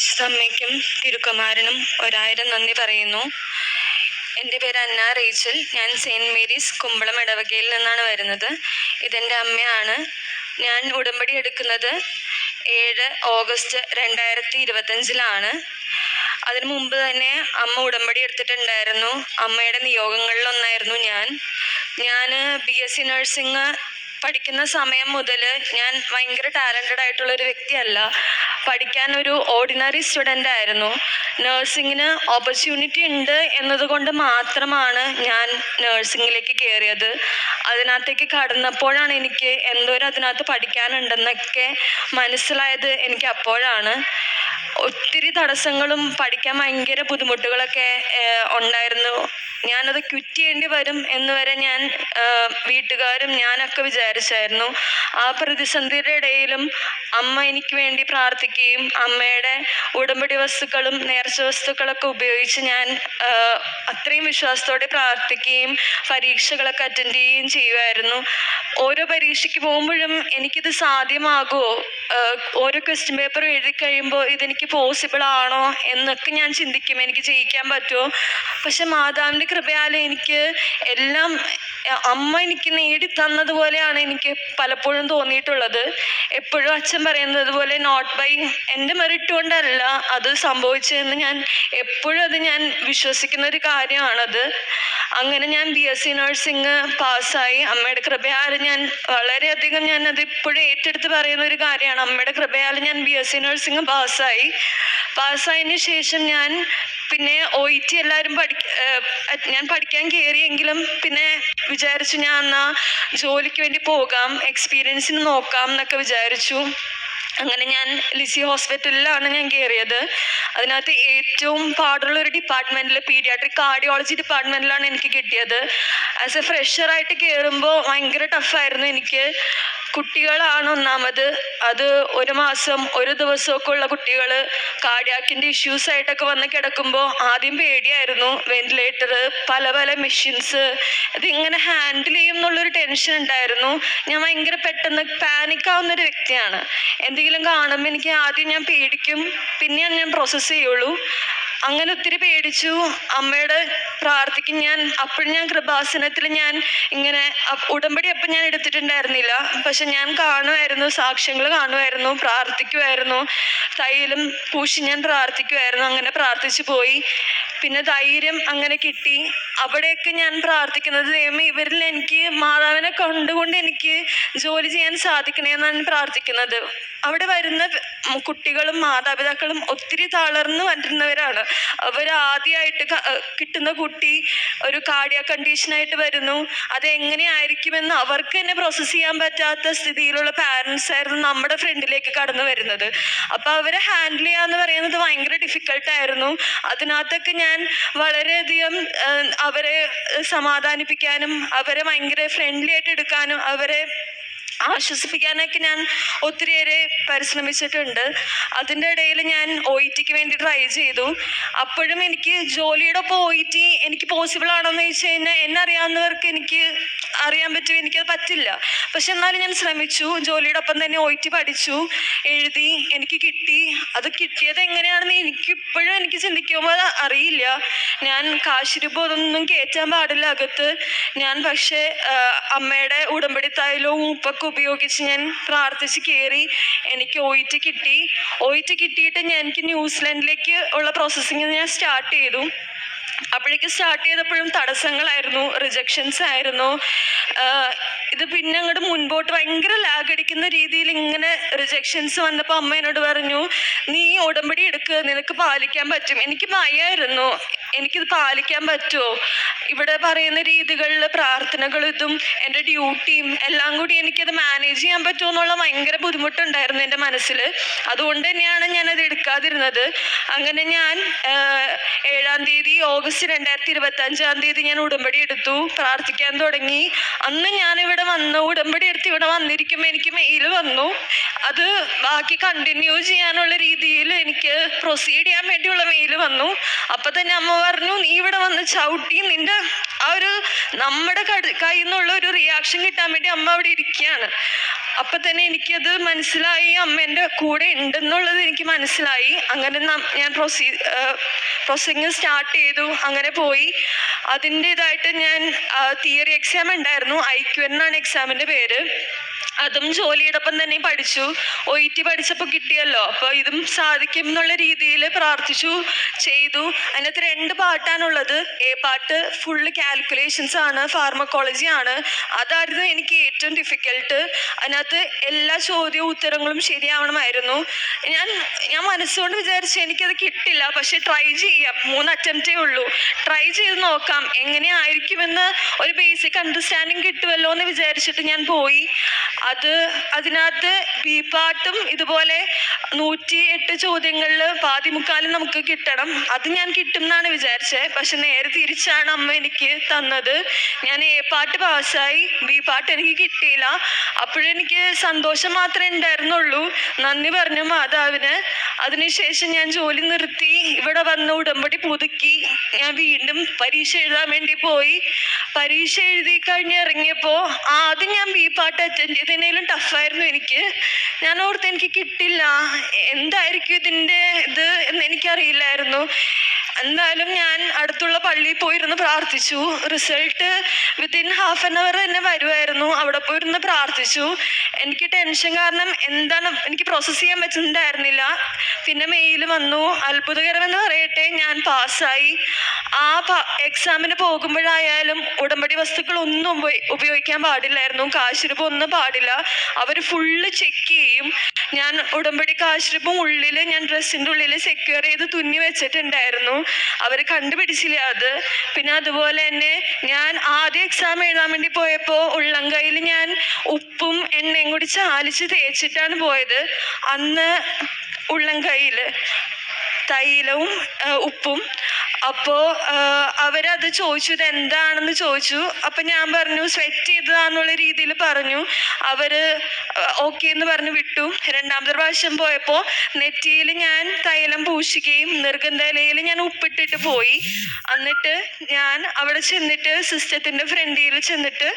പരിശുദ്ധമ്മയ്ക്കും തിരുക്കുമാരനും ഒരായിരം നന്ദി പറയുന്നു. എന്റെ പേര് അന്ന റേച്ചൽ. ഞാൻ സെയിന്റ് മേരീസ് കുമ്പളം ഇടവകയിൽ നിന്നാണ് വരുന്നത്. ഇതെന്റെ അമ്മയാണ്. ഞാൻ ഉടമ്പടി എടുക്കുന്നത് ഏഴ് ഓഗസ്റ്റ് രണ്ടായിരത്തി ഇരുപത്തഞ്ചിലാണ് അതിനു മുമ്പ് തന്നെ അമ്മ ഉടമ്പടി എടുത്തിട്ടുണ്ടായിരുന്നു. അമ്മയുടെ നിയോഗങ്ങളിലൊന്നായിരുന്നു ഞാൻ. ഞാൻ ബി എസ് സി നഴ്സിംഗ് പഠിക്കുന്ന സമയം മുതൽ ഞാൻ ഭയങ്കര ടാലന്റഡ് ആയിട്ടുള്ള ഒരു വ്യക്തിയല്ല. പഠിക്കാൻ ഒരു ഓർഡിനറി സ്റ്റുഡന്റ് ആയിരുന്നു. നഴ്സിങ്ങിന് ഓപ്പർച്യൂണിറ്റി ഉണ്ട് എന്നതുകൊണ്ട് മാത്രമാണ് ഞാൻ നഴ്സിങ്ങിലേക്ക് കയറിയത് അതിനകത്തേക്ക് കടന്നപ്പോഴാണ് എനിക്ക് എന്തോരം അതിനകത്ത് പഠിക്കാനുണ്ടെന്നൊക്കെ മനസ്സിലായത് എനിക്ക് അപ്പോഴാണ്. ഒത്തിരി തടസ്സങ്ങളും പഠിക്കാൻ ഭയങ്കര ബുദ്ധിമുട്ടുകളൊക്കെ ഉണ്ടായിരുന്നു. ഞാനത് ക്വിറ്റ് ചെയ്യേണ്ടി വരും എന്ന് വരെ ഞാൻ വീട്ടുകാരും ഞാനൊക്കെ വിചാരിച്ചായിരുന്നു. ആ പ്രതിസന്ധിയുടെ ഇടയിലും അമ്മ എനിക്ക് വേണ്ടി പ്രാർത്ഥിക്കുകയും അമ്മയുടെ ഉടമ്പടി വസ്തുക്കളും നേർച്ച വസ്തുക്കളൊക്കെ ഉപയോഗിച്ച് ഞാൻ അത്രയും വിശ്വാസത്തോടെ പ്രാർത്ഥിക്കുകയും പരീക്ഷകളൊക്കെ അറ്റൻഡ് ചെയ്യുകയും ചെയ്യുമായിരുന്നു. ഓരോ പരീക്ഷയ്ക്ക് പോകുമ്പോഴും എനിക്കിത് സാധ്യമാകുമോ? ഓരോ ക്വസ്റ്റ്യൻ പേപ്പർ എഴുതി കഴിയുമ്പോൾ ഇതെനിക്ക് പോസിബിൾ ആണോ എന്നൊക്കെ ഞാൻ ചിന്തിക്കും. എനിക്ക് ജയിക്കാൻ പറ്റുമോ? പക്ഷെ മാതാവിന്റെ കൃപയാൽ എനിക്ക് എല്ലാം അമ്മ എനിക്ക് നേടി തന്നതുപോലെയാണ് എനിക്ക് പലപ്പോഴും തോന്നിയിട്ടുള്ളത്. എപ്പോഴും അച്ഛൻ പറയുന്നത് പോലെ നോട്ട് ബൈ എന്റെ മെറിറ്റ് കൊണ്ടല്ല അത് സംഭവിച്ചതെന്ന് ഞാൻ എപ്പോഴും അത് ഞാൻ വിശ്വസിക്കുന്ന ഒരു കാര്യമാണത്. അങ്ങനെ ഞാൻ ബി എസ് സി നഴ്സിംഗ് പാസ്സായി. അമ്മയുടെ കൃപയാൽ ഞാൻ വളരെയധികം ഞാൻ അത് ഇപ്പോഴും ഏറ്റെടുത്ത് പറയുന്ന ഒരു കാര്യമാണ്. അമ്മയുടെ കൃപയാൽ ഞാൻ ബി എസ് സി നഴ്സിംഗ് പാസ്സായി. പാസ്സായതിന് ശേഷം ഞാൻ പിന്നെ ഒ ഇ ടി എല്ലാവരും പഠി ഞാൻ പഠിക്കാൻ കയറിയെങ്കിലും പിന്നെ വിചാരിച്ചു ഞാൻ എന്നാ ജോലിക്ക് വേണ്ടി പോകാം എക്സ്പീരിയൻസിന് നോക്കാം എന്നൊക്കെ വിചാരിച്ചു. അങ്ങനെ ഞാൻ ലിസി ഹോസ്പിറ്റലിലാണ് ഞാൻ കയറിയത് അതിനകത്ത് ഏറ്റവും പാടുള്ള ഒരു ഡിപ്പാർട്ട്മെന്റിൽ പീഡിയാട്രിക് കാർഡിയോളജി ഡിപ്പാർട്ട്മെന്റിലാണ് എനിക്ക് കിട്ടിയത്. ആസ് എ ഫ്രഷറായിട്ട് കയറുമ്പോൾ ഭയങ്കര ടഫായിരുന്നു എനിക്ക്. കുട്ടികളാണ് ഒന്നാമത്. അത് ഒരു മാസം ഒരു ദിവസമൊക്കെ ഉള്ള കുട്ടികൾ കാർഡിയാക്കിന്റെ ഇഷ്യൂസ് ആയിട്ടൊക്കെ വന്ന് കിടക്കുമ്പോൾ ആദ്യം പേടിയായിരുന്നു. വെന്റിലേറ്റർ പല പല മെഷീൻസ് ഇതിങ്ങനെ ഹാൻഡിൽ ചെയ്യും എന്നുള്ളൊരു ടെൻഷൻ ഉണ്ടായിരുന്നു. ഞാൻ ഭയങ്കര പെട്ടെന്ന് പാനിക് ആവുന്ന ഒരു വ്യക്തിയാണ്. എന്തെങ്കിലും കാണുമ്പോൾ എനിക്ക് ആദ്യം ഞാൻ പേടിക്കും. പിന്നെയാണ് ഞാൻ പ്രോസസ്സ് ചെയ്യുള്ളൂ. അങ്ങനെ ഒത്തിരി പേടിച്ചു. അമ്മയുടെ പ്രാർത്ഥിക്കും ഞാൻ അപ്പോഴും ഞാൻ കൃപാസനത്തിൽ ഞാൻ ഇങ്ങനെ ഉടമ്പടി അപ്പം ഞാൻ എടുത്തിട്ടുണ്ടായിരുന്നില്ല. പക്ഷെ ഞാൻ കാണുമായിരുന്നു സാക്ഷ്യങ്ങൾ കാണുമായിരുന്നു പ്രാർത്ഥിക്കുമായിരുന്നു. തൈലും പൂശി ഞാൻ പ്രാർത്ഥിക്കുമായിരുന്നു അങ്ങനെ പ്രാർത്ഥിച്ചു പോയി. പിന്നെ ധൈര്യം അങ്ങനെ കിട്ടി. അവിടെയൊക്കെ ഞാൻ പ്രാർത്ഥിക്കുന്നത് ദൈവമേ ഇവരിൽ എനിക്ക് മാതാവിനെ കണ്ടുകൊണ്ട് എനിക്ക് ജോലി ചെയ്യാൻ സാധിക്കണേ എന്നാണ് പ്രാർത്ഥിക്കുന്നത്. അവിടെ വരുന്ന കുട്ടികളും മാതാപിതാക്കളും ഒത്തിരി തളർന്നു വരുന്നവരാണ് അവർ ആദ്യമായിട്ട് കിട്ടുന്ന കുട്ടി ഒരു കാർഡിയ കണ്ടീഷനായിട്ട് വരുന്നു. അത് എങ്ങനെയായിരിക്കുമെന്ന് അവർക്ക് തന്നെ പ്രോസസ്സ് ചെയ്യാൻ പറ്റാത്ത സ്ഥിതിയിലുള്ള പാരൻസ് ആയിരുന്നു നമ്മുടെ ഫ്രണ്ടിലേക്ക് കടന്നു വരുന്നത്. അപ്പോൾ അവരെ ഹാൻഡിൽ ചെയ്യാന്ന് പറയുന്നത് ഭയങ്കര ഡിഫിക്കൽട്ടായിരുന്നു അതിനകത്തൊക്കെ ഞാൻ വളരെയധികം ഏഹ്, അവരെ സമാധാനിപ്പിക്കാനും അവരെ ഭയങ്കര ഫ്രണ്ട്ലി ആയിട്ട് എടുക്കാനും അവരെ ആശ്വസിപ്പിക്കാനൊക്കെ ഞാൻ ഒത്തിരിയേറെ പരിശ്രമിച്ചിട്ടുണ്ട്. അതിന്റെ ഇടയിൽ ഞാൻ ഒ ഇ ടിക്ക് വേണ്ടി ട്രൈ ചെയ്തു. അപ്പോഴും എനിക്ക് ജോലിയുടെ ഒപ്പം ഒ ഇ ടി എനിക്ക് പോസിബിൾ ആണോ എന്ന് ചോദിച്ചു കഴിഞ്ഞാൽ എന്നെ അറിയാവുന്നവർക്ക് എനിക്ക് അറിയാൻ പറ്റും എനിക്കത് പറ്റില്ല. പക്ഷെ എന്നാലും ഞാൻ ശ്രമിച്ചു. ജോലിയുടെ ഒപ്പം തന്നെ ഒയിറ്റി പഠിച്ചു. എഴുതി എനിക്ക് കിട്ടി. അത് കിട്ടിയത് എങ്ങനെയാണെന്ന് എനിക്ക് ഇപ്പോഴും എനിക്ക് ചിന്തിക്കുമ്പോൾ അത് അറിയില്ല. ഞാൻ കാശിരൂപം അതൊന്നും കയറ്റാൻ പാടില്ല അകത്ത്. ഞാൻ പക്ഷേ അമ്മയുടെ ഉടമ്പടി തൈലവും ഉപ്പൊക്കെ ഉപയോഗിച്ച് ഞാൻ പ്രാർത്ഥിച്ച് കയറി. എനിക്ക് ഓയിറ്റ് കിട്ടി. ഓയിറ്റ് കിട്ടിയിട്ട് ഞാൻ എനിക്ക് ന്യൂസിലൻഡിലേക്ക് ഉള്ള പ്രോസസ്സിങ് ഞാൻ സ്റ്റാർട്ട് ചെയ്തു. അപ്പോഴേക്ക് സ്റ്റാർട്ട് ചെയ്തപ്പോഴും തടസ്സങ്ങളായിരുന്നു റിജക്ഷൻസ് ആയിരുന്നു. ഇത് പിന്നെ അങ്ങോട്ട് മുൻപോട്ട് ഭയങ്കര ലാഗ് അടിക്കുന്ന രീതിയിൽ ഇങ്ങനെ റിജക്ഷൻസ് വന്നപ്പോൾ അമ്മ എന്നോട് പറഞ്ഞു നീ ഉടമ്പടി എടുക്കുക നിനക്ക് പാലിക്കാൻ പറ്റും. എനിക്ക് ഭയമായിരുന്നു എനിക്കിത് പാലിക്കാൻ പറ്റുമോ? ഇവിടെ പറയുന്ന രീതികളിൽ പ്രാർത്ഥനകളും ഇതും എന്റെ ഡ്യൂട്ടിയും എല്ലാം കൂടി എനിക്കത് മാനേജ് ചെയ്യാൻ പറ്റുമോ എന്നുള്ള ഭയങ്കര ബുദ്ധിമുട്ടുണ്ടായിരുന്നു എന്റെ മനസ്സിൽ അതുകൊണ്ട് തന്നെയാണ് ഞാനത് എടുക്കാതിരുന്നത്. അങ്ങനെ ഞാൻ ഏഴാം തീയതി ഓഗസ്റ്റ് രണ്ടായിരത്തി ഇരുപത്തി അഞ്ചാം തീയതി ഞാൻ ഉടമ്പടി എടുത്തു പ്രാർത്ഥിക്കാൻ തുടങ്ങി. അന്ന് ഞാൻ ഇവിടെ വന്ന് ഉടമ്പടി എടുത്ത് ഇവിടെ വന്നിരിക്കുമ്പോൾ എനിക്ക് മെയിൽ വന്നു. അത് ബാക്കി കണ്ടിന്യൂ ചെയ്യാനുള്ള രീതിയിൽ എനിക്ക് പ്രൊസീഡ് ചെയ്യാൻ വേണ്ടിയുള്ള മെയിൽ വന്നു. അപ്പൊ തന്നെ അമ്മ പറഞ്ഞു നീ ഇവിടെ വന്ന് ചവിട്ടി നിന്റെ ആ ഒരു നമ്മുടെ കയ്യിൽ നിന്നുള്ള ഒരു റിയാക്ഷൻ കിട്ടാൻ വേണ്ടി അമ്മ അവിടെ ഇരിക്കുകയാണ്. അപ്പൊ തന്നെ എനിക്കത് മനസ്സിലായി. അമ്മ എന്റെ കൂടെ ഉണ്ടെന്നുള്ളത് എനിക്ക് മനസ്സിലായി. അങ്ങനെ ഞാൻ പ്രൊസീ പ്രൊസീജിങ് സ്റ്റാർട്ട് ചെയ്തു. അങ്ങനെ പോയി. അതിന്റെതായിട്ട് ഞാൻ തിയറി എക്സാം ഉണ്ടായിരുന്നു. ഐ ക്യു എന്നാണ് എക്സാമിന്റെ പേര്. അതും ജോലിയോടൊപ്പം തന്നെ പഠിച്ചു. ഒ ഇ ടി പഠിച്ചപ്പോൾ കിട്ടിയല്ലോ. അപ്പോൾ ഇതും സാധിക്കും എന്നുള്ള രീതിയിൽ പ്രാർത്ഥിച്ചു ചെയ്തു. അതിനകത്ത് രണ്ട് പാട്ടാണുള്ളത്. എ പാട്ട് ഫുള്ള് കാൽക്കുലേഷൻസ് ആണ് ഫാർമക്കോളജി ആണ്. അതായിരുന്നു എനിക്ക് ഏറ്റവും ഡിഫിക്കൽട്ട് അതിനകത്ത് എല്ലാ ചോദ്യവും ഉത്തരങ്ങളും ശരിയാവണമായിരുന്നു. ഞാൻ ഞാൻ മനസ്സുകൊണ്ട് വിചാരിച്ചു എനിക്കത് കിട്ടില്ല. പക്ഷെ ട്രൈ ചെയ്യാം. മൂന്ന് അറ്റംപ്റ്റേ ഉള്ളൂ. ട്രൈ ചെയ്ത് നോക്കാം. എങ്ങനെയായിരിക്കുമെന്ന് ഒരു ബേസിക് അണ്ടർസ്റ്റാൻഡിങ് കിട്ടുമല്ലോ എന്ന് വിചാരിച്ചിട്ട് ഞാൻ പോയി. അത് അതിനകത്ത് ബി പാട്ടും ഇതുപോലെ നൂറ്റി എട്ട് ചോദ്യങ്ങളിൽ പാതി മുക്കാലും നമുക്ക് കിട്ടണം. അത് ഞാൻ കിട്ടും എന്നാണ് വിചാരിച്ചത് പക്ഷെ നേരെ തിരിച്ചാണ് അമ്മ എനിക്ക് തന്നത്. ഞാൻ എ പാട്ട് പാസ്സായി. ബി പാട്ട് എനിക്ക് കിട്ടിയില്ല. അപ്പോഴെനിക്ക് സന്തോഷം മാത്രമേ ഉണ്ടായിരുന്നുള്ളൂ. നന്ദി പറഞ്ഞു മാതാവിന്. അതിനുശേഷം ഞാൻ ജോലി നിർത്തി. ഇവിടെ വന്ന് ഉടമ്പടി പുതുക്കി. ഞാൻ വീണ്ടും പരീക്ഷ എഴുതാൻ വേണ്ടി പോയി. പരീക്ഷ എഴുതി കഴിഞ്ഞ് ഇറങ്ങിയപ്പോൾ ആദ്യം ഞാൻ ബി പാട്ട് അറ്റൻഡ് ചെയ്തതിനേലും ടഫായിരുന്നു എനിക്ക്. ഞാൻ ഓർത്ത് എനിക്ക് കിട്ടില്ല. എന്തായിരിക്കും ഇതിന്റെ ഇത് എന്ന് എനിക്കറിയില്ലായിരുന്നു. എന്തായാലും ഞാൻ അടുത്തുള്ള പള്ളിയിൽ പോയിരുന്ന് പ്രാർത്ഥിച്ചു. Result within half an hour തന്നെ വരുമായിരുന്നു അവിടെ പോയിരുന്ന് പ്രാർത്ഥിച്ചു. എനിക്ക് ടെൻഷൻ കാരണം എന്താണ് എനിക്ക് പ്രോസസ്സ് ചെയ്യാൻ പറ്റുന്നുണ്ടായിരുന്നില്ല. പിന്നെ മെയിൽ വന്നു. അത്ഭുതകരമെന്ന് പറയട്ടെ ഞാൻ പാസ്സായി ആ എക്സാമിന് പോകുമ്പോഴായാലും ഉടമ്പടി വസ്തുക്കൾ ഒന്നും ഉപയോഗിക്കാൻ പാടില്ലായിരുന്നു. കാശിരൂപം ഒന്നും പാടില്ല. അവർ ഫുള്ള് ചെക്ക് ചെയ്യും. ഞാൻ ഉടമ്പടി കാശിരൂപം ഉള്ളിൽ ഞാൻ ഡ്രസ്സിന്റെ ഉള്ളിൽ സെക്യൂർ ചെയ്ത് തുന്നി വെച്ചിട്ടുണ്ടായിരുന്നു. അവർ കണ്ടുപിടിച്ചില്ല അത്. പിന്നെ അതുപോലെ തന്നെ ഞാൻ ആദ്യം എക്സാം എഴുതാൻ വേണ്ടി പോയപ്പോൾ ഉള്ളംകൈയിൽ ഞാൻ ഉപ്പും എണ്ണയും കൂടി ചാലിച്ച് തേച്ചിട്ടാണ് പോയത്. അന്ന് ഉള്ളംകൈയിൽ തൈലവും ഉപ്പും അപ്പോൾ അവരത് ചോദിച്ചു ഇത് എന്താണെന്ന് ചോദിച്ചു. അപ്പം ഞാൻ പറഞ്ഞു സ്വെറ്റ് ചെയ്തതാന്നുള്ള രീതിയിൽ പറഞ്ഞു. അവർ ഓക്കെ എന്ന് പറഞ്ഞു വിട്ടു. രണ്ടാമത്തെ പ്രാവശ്യം പോയപ്പോൾ നെറ്റിയിൽ ഞാൻ തൈലം പൂശിക്കുകയും നിർഗന്ധലയിൽ ഞാൻ ഉപ്പിട്ടിട്ട് പോയി. എന്നിട്ട് ഞാൻ അവിടെ ചെന്നിട്ട് സിസ്റ്റത്തിന്റെ ഫ്രണ്ടിയിൽ ചെന്നിട്ട്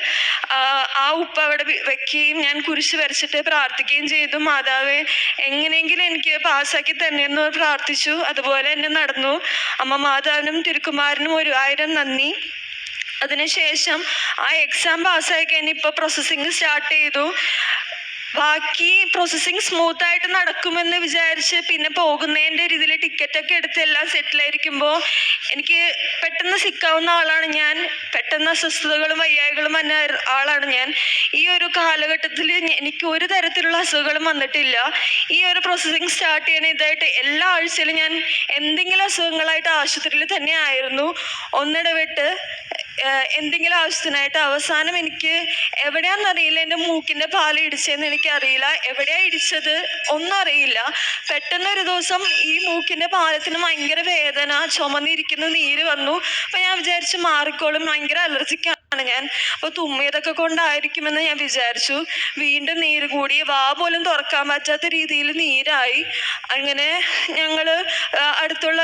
ആ, ഉപ്പ് അവിടെ വെക്കുകയും ഞാൻ കുരിശ് വരച്ചിട്ട് പ്രാർത്ഥിക്കുകയും ചെയ്തു. മാതാവേ എങ്ങനെയെങ്കിലും എനിക്ക് പാസ്സാക്കി തന്നെ എന്ന് പ്രാർത്ഥിച്ചു. അതുപോലെ തന്നെ നടന്നു. അമ്മ മാതാവിനും തിരുക്കുമാരനും ഒരു ആയിരം നന്ദി. അതിനുശേഷം ആ എക്സാം പാസ്സായി കഴിഞ്ഞ് ഇപ്പോൾ പ്രോസസ്സിങ് സ്റ്റാർട്ട് ചെയ്തു. ബാക്കി പ്രോസസ്സിങ് സ്മൂത്ത് ആയിട്ട് നടക്കുമെന്ന് വിചാരിച്ച് പിന്നെ പോകുന്നതിന്റെ രീതിയിൽ ടിക്കറ്റൊക്കെ എടുത്ത് എല്ലാം സെറ്റിലായിരിക്കുമ്പോൾ എനിക്ക് പെട്ടെന്ന് സിക്കാവുന്ന ആളാണ് ഞാൻ. പെട്ടെന്ന് അസ്വസ്ഥതകളും വയ്യായികളും വന്ന ആളാണ് ഞാൻ. ഈ ഒരു കാലഘട്ടത്തിൽ എനിക്ക് ഒരു തരത്തിലുള്ള അസുഖങ്ങളും വന്നിട്ടില്ല. ഈ ഒരു പ്രോസസ്സിങ് സ്റ്റാർട്ട് ചെയ്യുന്ന ഇതായിട്ട് എല്ലാ ആഴ്ചയിലും ഞാൻ എന്തെങ്കിലും അസുഖങ്ങളായിട്ട് ആശുപത്രിയിൽ തന്നെ ആയിരുന്നു. ഒന്നിടവിട്ട് എന്തെങ്കിലും ആവശ്യത്തിനായിട്ട് അവസാനം എനിക്ക് എവിടെയാണെന്നറിയില്ല എന്റെ മൂക്കിന്റെ പാൽ ഇടിച്ചതെന്ന് എനിക്കറിയില്ല. എവിടെയാ ഇടിച്ചത് ഒന്നും അറിയില്ല. പെട്ടെന്ന് ഒരു ദിവസം ഈ മൂക്കിന്റെ പാലത്തിന് ഭയങ്കര വേദന ചുമന്നിരിക്കുന്ന നീര് വന്നു. അപ്പം ഞാൻ വിചാരിച്ചു മാറിക്കോളും. ഭയങ്കര അലർജിക്കാണ് ഞാൻ. അപ്പൊ തുമ്മിയതൊക്കെ കൊണ്ടായിരിക്കുമെന്ന് ഞാൻ വിചാരിച്ചു. വീണ്ടും നീര് കൂടി വാ പോലും തുറക്കാൻ പറ്റാത്ത രീതിയിൽ നീരായി. അങ്ങനെ ഞങ്ങൾ അടുത്തുള്ള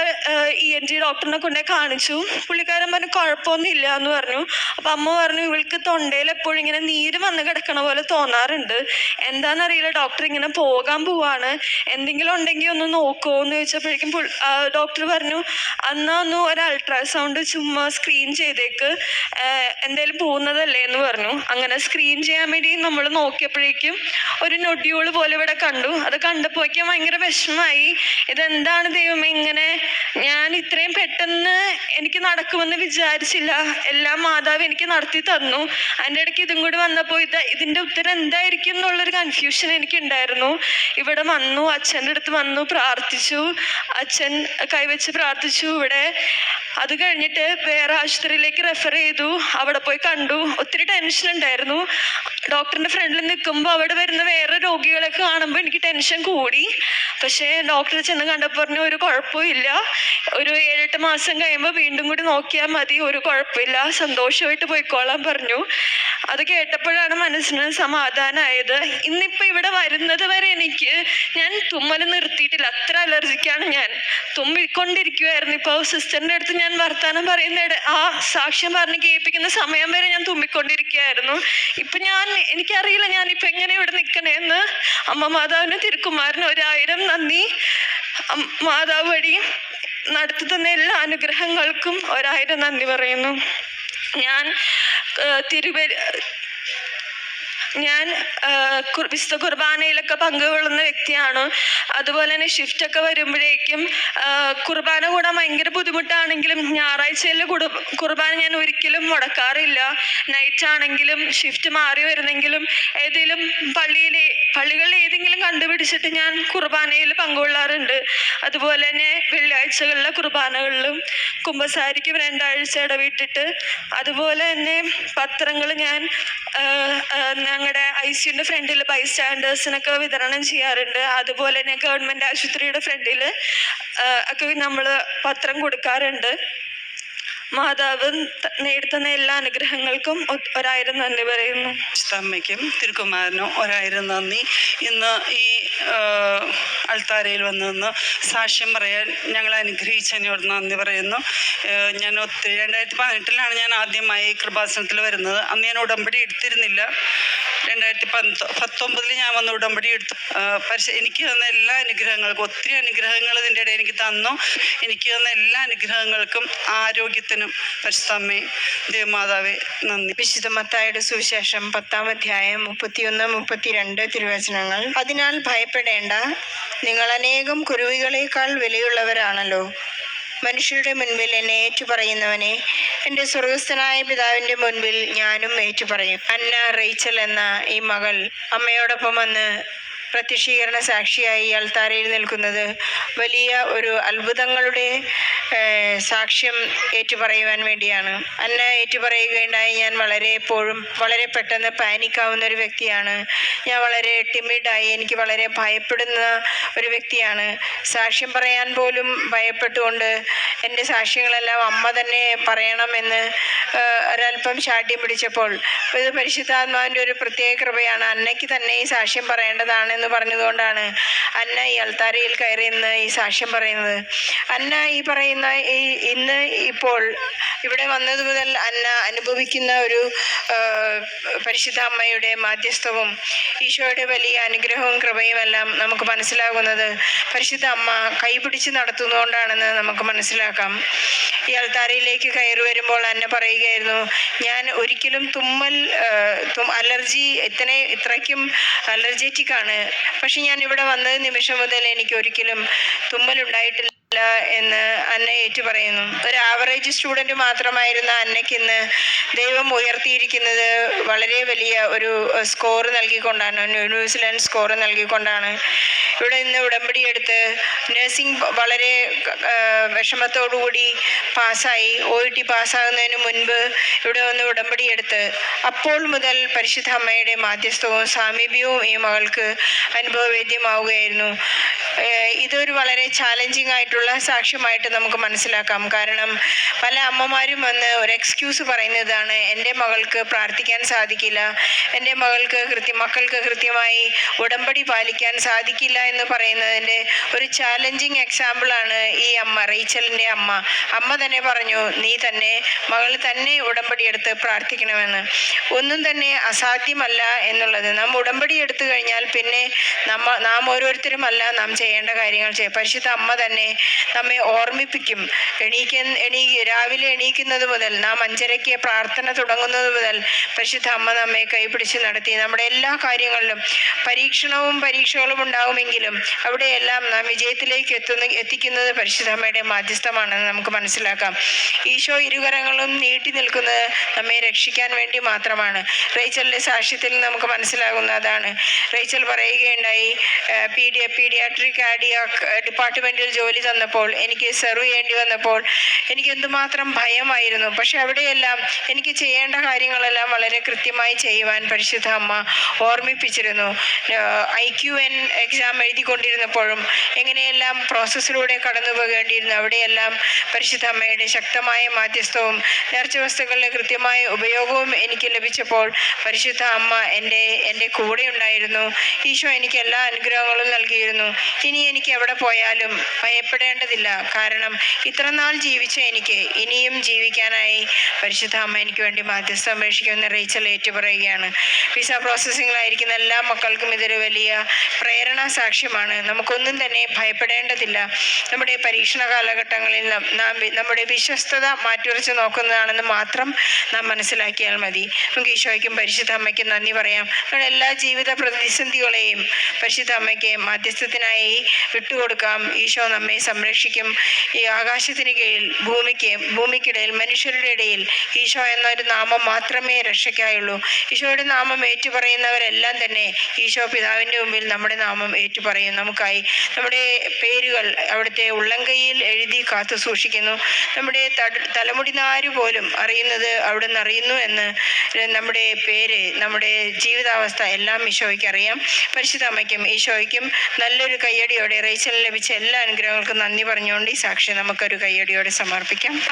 ഇ എൻ ടി ഡോക്ടറിനെ കൊണ്ടേ കാണിച്ചു. പുള്ളിക്കാരൻ പറഞ്ഞു കുഴപ്പമൊന്നുമില്ല എന്ന് പറഞ്ഞു. അപ്പം അമ്മ പറഞ്ഞു ഇവൾക്ക് തൊണ്ടയിൽ എപ്പോഴും ഇങ്ങനെ നീര് വന്ന് കിടക്കണ പോലെ തോന്നാറുണ്ട്. എന്താണെന്നറിയില്ല ഡോക്ടർ ഇങ്ങനെ പോകാൻ പോവാണ്. എന്തെങ്കിലും ഉണ്ടെങ്കിൽ ഒന്ന് നോക്കുമോ എന്ന് ചോദിച്ചപ്പോഴേക്കും ഡോക്ടർ പറഞ്ഞു അന്നാ ഒരു അൾട്രാസൗണ്ട് ചുമ്മാ സ്ക്രീൻ ചെയ്തേക്ക്. ആഹ് എന്തേലും പോകുന്നതല്ലേ എന്ന് പറഞ്ഞു. അങ്ങനെ സ്ക്രീൻ ചെയ്യാൻ വേണ്ടി നമ്മൾ നോക്കിയപ്പോഴേക്കും ഒരു നൊഡ്യൂൾ പോലെ ഇവിടെ കണ്ടു. അത് കണ്ടപ്പോഴേക്കും ഭയങ്കര വിഷമമായി. ഇതെന്താണ് ദൈവം ഇങ്ങനെ ഞാൻ ഇത്രയും പെട്ടെന്ന് എനിക്ക് നടക്കുമെന്ന് വിചാരിച്ചില്ല. എല്ലാം മാതാവ് എനിക്ക് നടത്തി തന്നു. അതിന്റെ ഇടയ്ക്ക് ഇതും കൂടി വന്നപ്പോൾ ഇത് ഇതിന്റെ ഉത്തരം എന്തായിരിക്കും എന്നുള്ളൊരു കൺഫ്യൂഷൻ എനിക്കുണ്ടായിരുന്നു. ഇവിടെ വന്നു അച്ഛന്റെ അടുത്ത് വന്നു പ്രാർത്ഥിച്ചു. അച്ഛൻ കൈവച്ച് പ്രാർത്ഥിച്ചു. ഇവിടെ അത് കഴിഞ്ഞിട്ട് വേറെ ആശുപത്രിയിലേക്ക് റെഫർ ചെയ്തു. അവിടെ പോയി കണ്ടു. ഒത്തിരി ടെൻഷൻ ഉണ്ടായിരുന്നു. ഡോക്ടറിന്റെ ഫ്രണ്ടിൽ നിൽക്കുമ്പോൾ അവിടെ വരുന്ന വേറെ രോഗികളെ കാണുമ്പോൾ എനിക്ക് ടെൻഷൻ കൂടി. പക്ഷേ ഡോക്ടർ ചെന്ന് കണ്ടപ്പോൾ പറഞ്ഞു ഒരു കുഴപ്പമില്ല ഒരു ഏഴെട്ട് മാസം കഴിയുമ്പോൾ വീണ്ടും കൂടി നോക്കിയാൽ മതി. ഒരു കുഴപ്പമില്ല സന്തോഷമായിട്ട് പോയിക്കോളാൻ പറഞ്ഞു. അത് കേട്ടപ്പോഴാണ് മനസ്സിന് സമാധാനമായത് ഇന്നിപ്പോൾ ഇവിടെ വരുന്നത് വരെ എനിക്ക് ഞാൻ തുമ്മൽ നിർത്തിയിട്ടില്ല. അത്ര അലർജിക്കാണ് ഞാൻ. തുമ്മിക്കൊണ്ടിരിക്കുമായിരുന്നു ഇപ്പോൾ സിസ്റ്ററിന്റെ അടുത്ത് ഞാൻ വർത്തമാനം പറയുന്ന ആ സാക്ഷ്യം പറഞ്ഞ് കേൾപ്പിക്കുന്ന സമയം വരെ ഞാൻ തുമ്മിക്കൊണ്ടിരിക്കുകയായിരുന്നു. ഇപ്പൊ ഞാൻ എനിക്കറിയില്ല ഞാൻ ഇപ്പൊ എങ്ങനെ ഇവിടെ നിൽക്കണേന്ന് അമ്മ മാതാവിന് തിരുക്കുമാരന് ഒരായിരം നന്ദി. മാതാവ് വഴി നടത്തി തന്ന എല്ലാ അനുഗ്രഹങ്ങൾക്കും ഒരായിരം നന്ദി പറയുന്നു. ഞാൻ തിരുവരി ഞാൻ വിശുദ്ധ കുർബാനയിലൊക്കെ പങ്കുകൊള്ളുന്ന വ്യക്തിയാണ്. അതുപോലെ തന്നെ ഷിഫ്റ്റ് ഒക്കെ വരുമ്പോഴേക്കും കുർബാന കൂടാൻ ഭയങ്കര ബുദ്ധിമുട്ടാണെങ്കിലും ഞായറാഴ്ചയിൽ കുർബാന ഞാൻ ഒരിക്കലും മുടക്കാറില്ല. നൈറ്റ് ആണെങ്കിലും ഷിഫ്റ്റ് മാറി വരുന്നെങ്കിലും ഏതെങ്കിലും പള്ളിയിൽ പള്ളികളിൽ ഏതെങ്കിലും കണ്ടുപിടിച്ചിട്ട് ഞാൻ കുർബാനയിൽ പങ്കുകൊള്ളാറുണ്ട്. അതുപോലെ തന്നെ വെള്ളിയാഴ്ചകളിലെ കുർബാനകളിലും കുമ്പസാരിക്കും രണ്ടാഴ്ച ഇടവിട്ടിട്ട്. അതുപോലെ തന്നെ പത്രങ്ങൾ ഞാൻ ഞങ്ങളുടെ ഐ സിയുടെ ഫ്രണ്ടിൽ ബൈ സ്റ്റാൻഡേഴ്സിനൊക്കെ വിതരണം ചെയ്യാറുണ്ട്. അതുപോലെ തന്നെ ഗവൺമെന്റ് ആശുപത്രിയുടെ ഫ്രണ്ടിൽ ഒക്കെ നമ്മൾ പത്രം കൊടുക്കാറുണ്ട്. മാതാവ് നേടുന്ന എല്ലാ അനുഗ്രഹങ്ങൾക്കും ഒരായിരം നന്ദി പറയുന്നു. അമ്മയ്ക്കും തിരുക്കുമാരനും ഒരായിരം നന്ദി. ഇന്ന് ഈ അൾത്താരയിൽ വന്ന് സാക്ഷ്യം പറയാൻ ഞങ്ങൾ അനുഗ്രഹിച്ചതിനോട് നന്ദി പറയുന്നു. ഞാൻ ഒത്തിരി രണ്ടായിരത്തി പതിനെട്ടിലാണ് ഞാൻ ആദ്യമായി കൃപാസനത്തിൽ വരുന്നത്. അന്ന് ഞാൻ ഉടമ്പടി എടുത്തിരുന്നില്ല. രണ്ടായിരത്തി പന്ത് പത്തൊമ്പതിൽ ഞാൻ വന്ന് ഉടമ്പടി എടുത്തു. പക്ഷേ എനിക്ക് തന്ന എല്ലാ അനുഗ്രഹങ്ങൾക്കും ഒത്തിരി അനുഗ്രഹങ്ങൾ ഇതിന്റെ ഇടയിൽ എനിക്ക് തന്നു. എനിക്ക് തന്ന എല്ലാ അനുഗ്രഹങ്ങൾക്കും ആരോഗ്യത്തിനും പരിശുദ്ധമ്മേ ദേവമാതാവേ നന്ദി. വിശുദ്ധ മത്തായുടെ സുവിശേഷം പത്താം അധ്യായം മുപ്പത്തിയൊന്ന് മുപ്പത്തിരണ്ട് തിരുവചനങ്ങൾ. അതിനാൽ ഭയപ്പെടേണ്ട. നിങ്ങൾ അനേകം കുരുവികളേക്കാൾ വിലയുള്ളവരാണല്ലോ. മനുഷ്യരുടെ മുൻപിൽ എന്നെ ഏറ്റുപറയുന്നവനെ എന്റെ സ്വർഗസ്ഥനായ പിതാവിന്റെ മുൻപിൽ ഞാനും ഏറ്റുപറയും അന്ന റേച്ചൽ എന്ന ഈ മകൾ അമ്മയോടൊപ്പം വന്ന് പ്രത്യക്ഷീകരണ സാക്ഷിയായി അൾത്താരയിൽ നിൽക്കുന്നത് വലിയ ഒരു അത്ഭുതങ്ങളുടെ സാക്ഷ്യം ഏറ്റുപറയുവാൻ വേണ്ടിയാണ്. അന്ന ഏറ്റുപറയുകയുണ്ടായി. ഞാൻ വളരെ എപ്പോഴും വളരെ പെട്ടെന്ന് പാനിക്കാവുന്ന ഒരു വ്യക്തിയാണ്. ഞാൻ വളരെ ടിമിഡായി എനിക്ക് വളരെ ഭയപ്പെടുന്ന ഒരു വ്യക്തിയാണ്. സാക്ഷ്യം പറയാൻ പോലും ഭയപ്പെട്ടുകൊണ്ട് എന്റെ സാക്ഷ്യങ്ങളെല്ലാം അമ്മ തന്നെ പറയണമെന്ന് ഒരല്പം ശാഠ്യം പിടിച്ചപ്പോൾ ഇത് പരിശുദ്ധാത്മാവിന്റെ ഒരു പ്രത്യേക കൃപയാണ്. അന്നയ്ക്ക് തന്നെ ഈ സാക്ഷ്യം പറയേണ്ടതാണെന്ന് പറഞ്ഞതുകൊണ്ടാണ് അന്ന ഈ അൾത്താരയിൽ കയറി ഈ സാക്ഷ്യം പറയുന്നത്. അന്ന ഈ പറയുന്ന ഈ ഇന്ന് ഇപ്പോൾ ഇവിടെ വന്നത് മുതൽ അന്ന അനുഭവിക്കുന്ന ഒരു പരിശുദ്ധ അമ്മയുടെ മാധ്യസ്ഥവും ഈശോയുടെ വലിയ അനുഗ്രഹവും കൃപയുമെല്ലാം നമുക്ക് മനസ്സിലാകുന്നത്. പരിശുദ്ധ അമ്മ കൈപിടിച്ച് നടത്തുന്നതുകൊണ്ടാണെന്ന് നമുക്ക് മനസ്സിലാക്കാം. ഈ അൾത്താരയിലേക്ക് കയറി വരുമ്പോൾ അന്ന പറയുകയായിരുന്നു ഞാൻ ഒരിക്കലും തുമ്മൽ അലർജി ഇത്ര ഇത്രയ്ക്കും അലർജറ്റിക് ആണ്. പക്ഷെ ഞാൻ ഇവിടെ വന്നത് നിമിഷം മുതൽ എനിക്ക് ഒരിക്കലും തുമ്മലുണ്ടായിട്ടില്ല. എന്ന് അന്ന ഏറ്റു പറയുന്നു. ഒരു ആവറേജ് സ്റ്റുഡന്റ് മാത്രമായിരുന്ന അന്നയ്ക്ക് ഇന്ന് ദൈവം ഉയർത്തിയിരിക്കുന്നത് വളരെ വലിയ ഒരു സ്കോർ നൽകിക്കൊണ്ടാണ് ന്യൂസിലാൻഡ് സ്കോർ നൽകിക്കൊണ്ടാണ്. ഇവിടെ നിന്ന് ഉടമ്പടി എടുത്ത് നഴ്സിംഗ് വളരെ വിഷമത്തോടുകൂടി പാസ്സായി. ഒ ഇ ടി പാസ്സാകുന്നതിന് മുൻപ് ഇവിടെ വന്ന് ഉടമ്പടി എടുത്ത് അപ്പോൾ മുതൽ പരിശുദ്ധ അമ്മയുടെ മാധ്യസ്ഥവും സാമീപ്യവും ഈ മകൾക്ക് അനുഭവവേദ്യമാവുകയായിരുന്നു. ഇതൊരു വളരെ ചാലഞ്ചിങ് ആയിട്ടുള്ള സാക്ഷ്യമായിട്ട് നമുക്ക് മനസ്സിലാക്കാം. കാരണം പല അമ്മമാരും വന്ന് ഒരു എക്സ്ക്യൂസ് പറയുന്നതാണ് എന്റെ മകൾക്ക് പ്രാർത്ഥിക്കാൻ സാധിക്കില്ല. എന്റെ മകൾക്ക് കൃത്യ മക്കൾക്ക് കൃത്യമായി ഉടമ്പടി പാലിക്കാൻ സാധിക്കില്ല എന്ന് പറയുന്നതിന്റെ ഒരു ചാലഞ്ചിങ് എക്സാമ്പിളാണ് ഈ അമ്മ റീച്ചലിന്റെ അമ്മ. അമ്മ തന്നെ പറഞ്ഞു നീ തന്നെ മകൾ തന്നെ ഉടമ്പടി എടുത്ത് പ്രാർത്ഥിക്കണമെന്ന്. ഒന്നും തന്നെ അസാധ്യമല്ല എന്നുള്ളത്. നാം ഉടമ്പടി എടുത്തു കഴിഞ്ഞാൽ പിന്നെ നമ്മ നാം ഓരോരുത്തരുമല്ല നാം ചെയ്യേണ്ട കാര്യങ്ങൾ ചെയ്യും. പരിശുദ്ധ അമ്മ തന്നെ നമ്മെ ഓർമ്മിപ്പിക്കും. എണീക്ക എണീ രാവിലെ എണീക്കുന്നത് മുതൽ നാം അഞ്ചരയ്ക്ക് പ്രാർത്ഥന തുടങ്ങുന്നത് മുതൽ പരിശുദ്ധ അമ്മ നമ്മെ കൈപിടിച്ച് നടത്തി. നമ്മുടെ എല്ലാ കാര്യങ്ങളിലും പരീക്ഷണവും പരീക്ഷകളും ഉണ്ടാവുമെങ്കിലും അവിടെയെല്ലാം നാം വിജയത്തിലേക്ക് എത്തുന്ന എത്തിക്കുന്നത് പരിശുദ്ധമ്മയുടെ മാധ്യസ്ഥമാണെന്ന് നമുക്ക് മനസ്സിലാക്കാം. ഈശോ ഇരുകരങ്ങളും നീട്ടി നിൽക്കുന്നത് നമ്മെ രക്ഷിക്കാൻ വേണ്ടി മാത്രമാണ്. റേച്ചലിന്റെ സാക്ഷ്യത്തിൽ നമുക്ക് മനസ്സിലാകുന്ന അതാണ് റേച്ചൽ പറയുകയുണ്ടായി പീഡിയ പീഡിയാട്രിക് കാർഡിയാക് ഡിപ്പാർട്ട്മെന്റിൽ ജോലി തന്നപ്പോൾ എനിക്ക് സെർവ് ചെയ്യേണ്ടി വന്നപ്പോൾ എനിക്ക് എന്തുമാത്രം ഭയമായിരുന്നു. പക്ഷെ അവിടെയെല്ലാം എനിക്ക് ചെയ്യേണ്ട കാര്യങ്ങളെല്ലാം വളരെ കൃത്യമായി ചെയ്യുവാൻ പരിശുദ്ധ അമ്മ ഓർമ്മിപ്പിച്ചിരുന്നു. ഐ ക്യു എൻ എക്സാം എഴുതിക്കൊണ്ടിരുന്നപ്പോഴും എങ്ങനെയെല്ലാം പ്രോസസ്സിലൂടെ കടന്നു പോകേണ്ടിയിരുന്നു അവിടെയെല്ലാം പരിശുദ്ധ അമ്മയുടെ ശക്തമായ മാധ്യസ്ഥവും നേർച്ച വസ്തുക്കളുടെ കൃത്യമായ ഉപയോഗവും എനിക്ക് ലഭിച്ചപ്പോൾ പരിശുദ്ധ അമ്മ എന്റെ എന്റെ കൂടെ ഉണ്ടായിരുന്നു. ഈശോ എനിക്ക് എല്ലാ അനുഗ്രഹങ്ങളും നൽകിയിരുന്നു. ഇനി എനിക്ക് എവിടെ പോയാലും ഭയപ്പെടേണ്ട ഭയപ്പെടേണ്ടതില്ല. കാരണം ഇത്രനാൾ ജീവിച്ച എനിക്ക് ഇനിയും ജീവിക്കാനായി പരിശുദ്ധ അമ്മ എനിക്ക് വേണ്ടി മാധ്യസ്ഥം അപേക്ഷിക്കുമെന്ന് റേച്ചൽ ഏറ്റുപറയുകയാണ് വിസ പ്രോസസ്സിംഗിലായിരിക്കുന്ന എല്ലാ മക്കൾക്കും ഇതൊരു വലിയ പ്രേരണാ സാക്ഷ്യമാണ് നമുക്കൊന്നും തന്നെ ഭയപ്പെടേണ്ടതില്ല. നമ്മുടെ പരീക്ഷണ കാലഘട്ടങ്ങളിൽ നാം നമ്മുടെ വിശ്വസ്തത മാറ്റുരച്ച് നോക്കുന്നതാണെന്ന് മാത്രം നാം മനസ്സിലാക്കിയാൽ മതി. നമുക്ക് ഈശോയ്ക്കും പരിശുദ്ധ അമ്മയ്ക്കും നന്ദി പറയാം. നമ്മുടെ എല്ലാ ജീവിത പ്രതിസന്ധികളെയും പരിശുദ്ധ അമ്മയ്ക്ക് മാധ്യസ്ഥത്തിനായി വിട്ടുകൊടുക്കാം. ഈശോ നമ്മെ സംരക്ഷിക്കും. ഈ ആകാശത്തിന് കീഴിൽ ഭൂമിക്ക് ഭൂമിക്കിടയിൽ മനുഷ്യരുടെ ഇടയിൽ ഈശോ എന്നൊരു നാമം മാത്രമേ രക്ഷയ്ക്കായുള്ളൂ. ഈശോയുടെ നാമം ഏറ്റുപറയുന്നവരെല്ലാം തന്നെ ഈശോ പിതാവിന്റെ മുമ്പിൽ നമ്മുടെ നാമം ഏറ്റുപറയും നമുക്കായി നമ്മുടെ പേരുകൾ അവിടുത്തെ ഉള്ളംകൈയിൽ എഴുതി കാത്തു സൂക്ഷിക്കുന്നു. നമ്മുടെ തലമുടി നാര് പോലും അറിയുന്നത് അവിടുന്ന് അറിയുന്നു എന്ന് നമ്മുടെ പേര് നമ്മുടെ ജീവിതാവസ്ഥ എല്ലാം ഈശോയ്ക്ക് അറിയാം. പരിശുദ്ധ അമ്മയ്ക്കും ഈശോയ്ക്കും നല്ലൊരു കയ്യടിയോടെ റേച്ചലിന് ലഭിച്ച എല്ലാ അനുഗ്രഹങ്ങൾക്കും നന്ദി പറഞ്ഞുകൊണ്ട് ഈ സാക്ഷി നമുക്കൊരു കയ്യടിയോടെ സമർപ്പിക്കാം.